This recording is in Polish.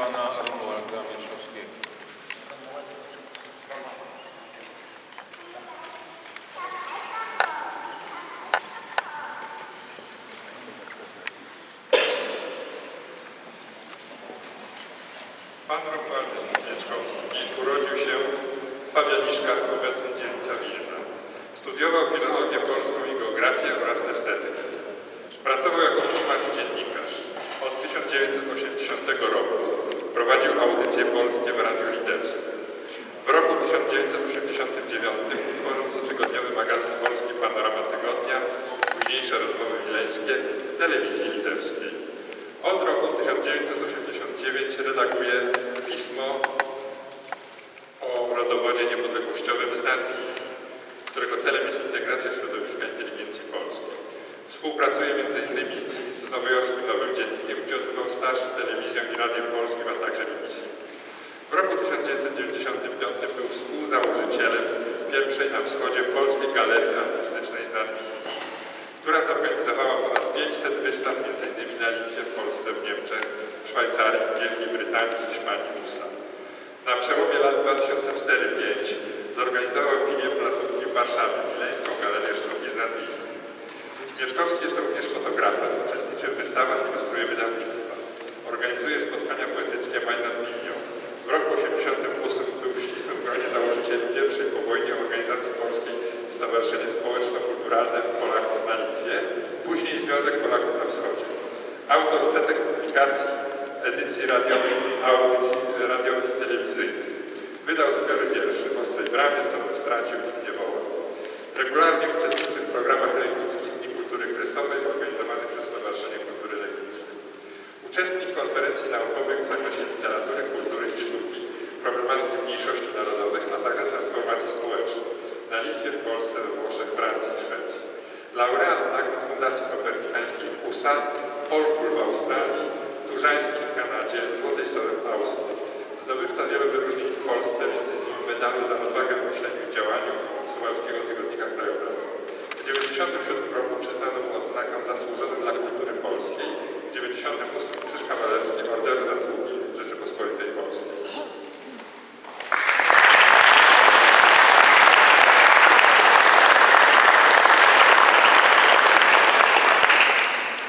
pana Romualda Mieczkowskiego. Pan Romuald Mieczkowski urodził się w Pawianiszkach, obecnie prowadził audycje polskie w Radiu Litewskim. W roku 1989 utworzył cotygodniowy magazyn Polski Panorama Tygodnia, późniejsze rozmowy wileńskie w telewizji litewskiej. Od roku 1989 redaguje pismo o rodowodzie niepodległościowym Stadii, którego celem jest integracja środowiska inteligencji polskiej. Współpracuje m.in. z nowojorskim Nowym Dziennikiem, odbywał staż z telewizją i radiem polskim, a także BBC. W roku 1995 był współzałożycielem pierwszej na wschodzie Polskiej Galerii Artystycznej z Narwii, która zorganizowała ponad 500 wystaw m.in. na Litwie, w Polsce, w Niemczech, w Szwajcarii, Wielkiej Brytanii, Hiszpanii, USA. Na przełomie lat 2004-2005 zorganizował w filmie placówki w Warszawie publikacji, edycji radiowej, audycji radiowych i telewizyjnych. Wydał zbiory wierszy w Ostrej Bramie, co bym stracił, nikt nie woła. Regularnie uczestniczy w programach legnickich i kultury kresowej organizowanych przez Stowarzyszenie Kultury Legnickiej. Uczestnik konferencji naukowych w zakresie literatury, kultury i sztuki, problematyki mniejszości narodowych, a także transformacji społecznej na Litwie, w Polsce, we Włoszech, Francji i Szwecji. Laureat nagród Fundacji Kopernikańskiej USA, Polkul w Australii, Turzańskich w Kanadzie, Złotej Sowy w Austrii. Zdobywca